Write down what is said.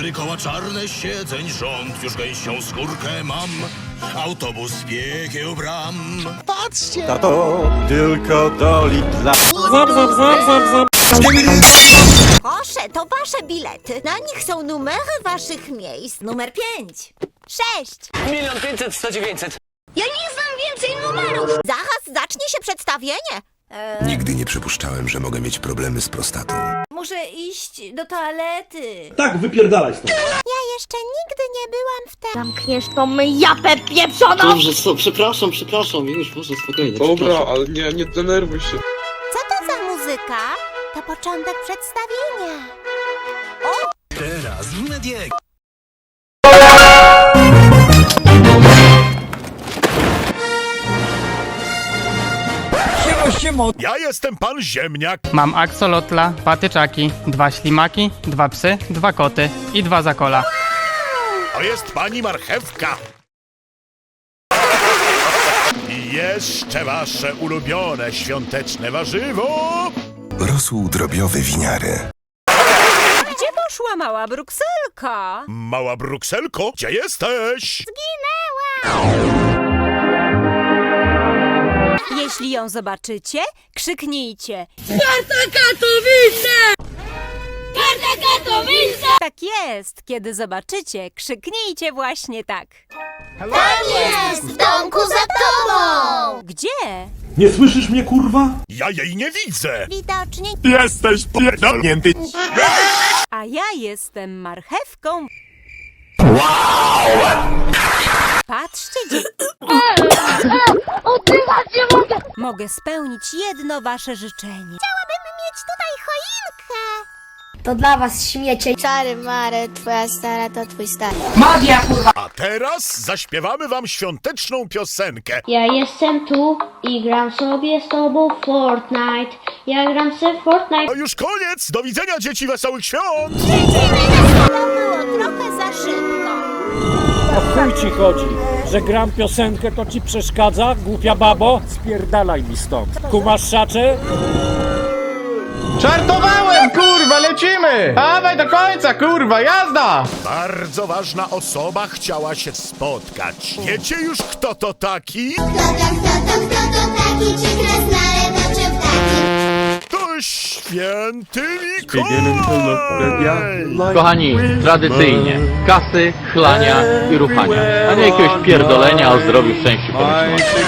Cztery koła czarne siedzeń rząd, już gęsią skórkę mam. Autobus piekieł bram. Patrzcie! Tato, tylko doli dla... Proszę, to wasze bilety. Na nich są numery waszych miejsc. Numer 5, 6. Milion pięćset, sto dziewięćset. Ja nie znam więcej numerów. Zaraz zacznie się przedstawienie. Nigdy nie przypuszczałem, że mogę mieć problemy z prostatą. Muszę iść do toalety. Tak, wypierdalaj stąd. Ja jeszcze nigdy nie byłam w te... Zamkniesz tą japę pieprzoną! Dobrze, sto, przepraszam, przepraszam, już może spokojnie. Dobra, przepraszam. ale nie, nie denerwuj się. Co to za muzyka? To początek przedstawienia. Teraz w Ja jestem pan Ziemniak. Mam aksolotla, patyczaki, dwa ślimaki, dwa psy, dwa koty i dwa zakola. To jest pani Marchewka. I jeszcze wasze ulubione świąteczne warzywo. Rosół drobiowy winiary. Gdzie poszła mała brukselka? Mała Brukselko, gdzie jesteś? Jeśli ją zobaczycie, krzyknijcie. Tak jest, kiedy zobaczycie, krzyknijcie właśnie tak. Jest! W domku za tobą! Gdzie? Nie słyszysz mnie, kurwa? Ja jej nie widzę. Widocznie. Jesteś pierdolnięty. A ja jestem marchewką. Patrzcie, dzieci. Oddychać nie mogę! Spełnić jedno wasze życzenie. Chciałabym mieć tutaj choinkę. To dla was śmiecie. Czary mary, twoja stara to twój stary. A teraz zaśpiewamy wam świąteczną piosenkę. Ja jestem tu i gram sobie z tobą Fortnite. Ja gram sobie w Fortnite. To już koniec. Do widzenia dzieci wesołych świąt. To O chuj ci chodzi, że gram piosenkę, to ci przeszkadza, głupia babo? Spierdalaj mi stąd. Kumasz szacze? Żartowałem, kurwa, lecimy! Dawaj do końca, kurwa, jazda! Bardzo ważna osoba chciała się spotkać. Wiecie już kto to taki? To święty Mikołaj. Kochani, tradycyjnie, kasy, chlania i ruchania, a nie jakiegoś pierdolenia o zdrowiu, szczęściu, pomyślności.